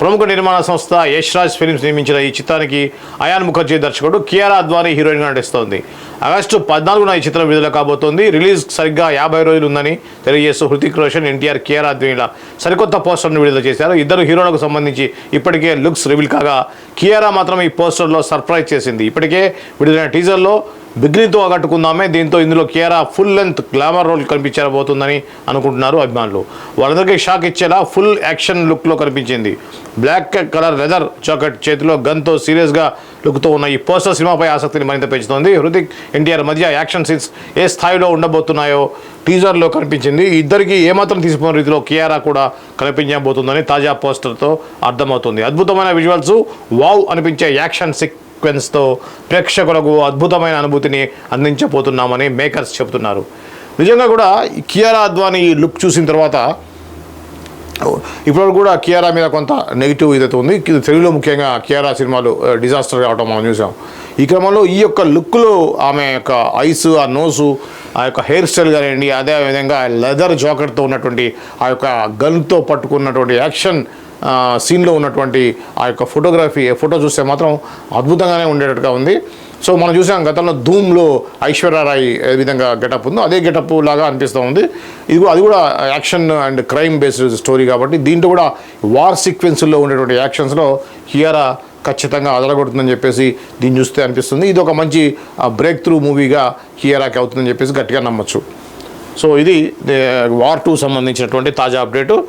ప్రముఖ నిర్మాణ సంస్థ యశ్రాజ్ ఫిల్మ్స్ నిర్మించిన ఈ చిత్రానికి అయాన్ ముఖర్జీ దర్శకుడు కియారా అద్వానీ హీరోయిన్గా నటిస్తోంది. ఆగస్టు పద్నాలుగున ఈ చిత్రం విడుదల కాబోతోంది. రిలీజ్ సరిగ్గా యాభై రోజులు ఉందని తెలియజేస్తూ హృతిక్ రోషన్ ఎన్టీఆర్ కియారా అద్వానీల సరికొత్త పోస్టర్ను విడుదల చేశారు. ఇద్దరు హీరోలకు సంబంధించి ఇప్పటికే లుక్స్ రివీల్ కాగా కియారా మాత్రం ఈ పోస్టర్లో సర్ప్రైజ్ చేసింది. ఇప్పటికే విడుదలైన టీజర్లో బిగ్నీతో ఆకట్టుకుందామే దీంతో ఇందులో కేరా ఫుల్ లెంత్ గ్లామర్ రోల్ కనిపించబోతుందని అనుకుంటున్నారు అభిమానులు. వాళ్ళందరికీ షాక్ ఇచ్చేలా ఫుల్ యాక్షన్ లుక్లో కనిపించింది. బ్లాక్ కలర్ లెదర్ జాకెట్ చేతిలో గన్తో సీరియస్గా లుక్తో ఉన్న ఈ పోస్టర్ సినిమాపై ఆసక్తిని మరింత పెంచుతోంది. హృతిక్ ఎన్టీఆర్ మధ్య యాక్షన్ సీన్స్ ఏ స్థాయిలో ఉండబోతున్నాయో టీజర్లో కనిపించింది. ఈ ఇద్దరికి ఏమాత్రం తీసుకున్న రీతిలో కియారా కూడా కనిపించబోతుందని తాజా పోస్టర్తో అర్థమవుతుంది. అద్భుతమైన విజువల్స్ వావ్ అనిపించే యాక్షన్ సీక్వెన్స్తో ప్రేక్షకులకు అద్భుతమైన అనుభూతిని అందించబోతున్నామని మేకర్స్ చెబుతున్నారు. నిజంగా కూడా కియారా అద్వానీ ఈ లుక్ చూసిన తర్వాత ఇప్పటివరకు కూడా కియారా మీద కొంత నెగిటివ్ ఇదైతే ఉంది. తెలుగులో ముఖ్యంగా కియారా సినిమాలు డిజాస్టర్ కావటం మనం చూసాం. ఈ క్రమంలో ఈ యొక్క లుక్లో ఆమె యొక్క ఐస్ ఆ నోసు ఆ యొక్క హెయిర్ స్టైల్ కానివ్వండి అదే విధంగా లెదర్ జాకెట్తో ఉన్నటువంటి ఆ యొక్క గన్తో పట్టుకున్నటువంటి యాక్షన్ సీన్లో ఉన్నటువంటి ఆ యొక్క ఫోటోగ్రఫీ ఫోటో చూస్తే మాత్రం అద్భుతంగానే ఉండేటట్టుగా ఉంది. సో మనం చూసాం గతంలో ధూమ్లో ఐశ్వర్యరాయ్ ఏ విధంగా గెటప్ ఉందో అదే గెటప్ లాగా అనిపిస్తూ ఉంది. ఇది కూడా- అది కూడా action and crime based story కాబట్టి దీంట్లో కూడా వార్ సీక్వెన్స్లో ఉండేటువంటి యాక్షన్స్లో హియరా ఖచ్చితంగా అదలగొడుతుందని చెప్పేసి దీన్ని చూస్తే అనిపిస్తుంది. ఇది ఒక మంచి బ్రేక్ త్రూ మూవీగా హియరాకి అవుతుందని చెప్పేసి గట్టిగా నమ్మచ్చు. సో ఇది వార్ టూ సంబంధించినటువంటి తాజా అప్డేటు.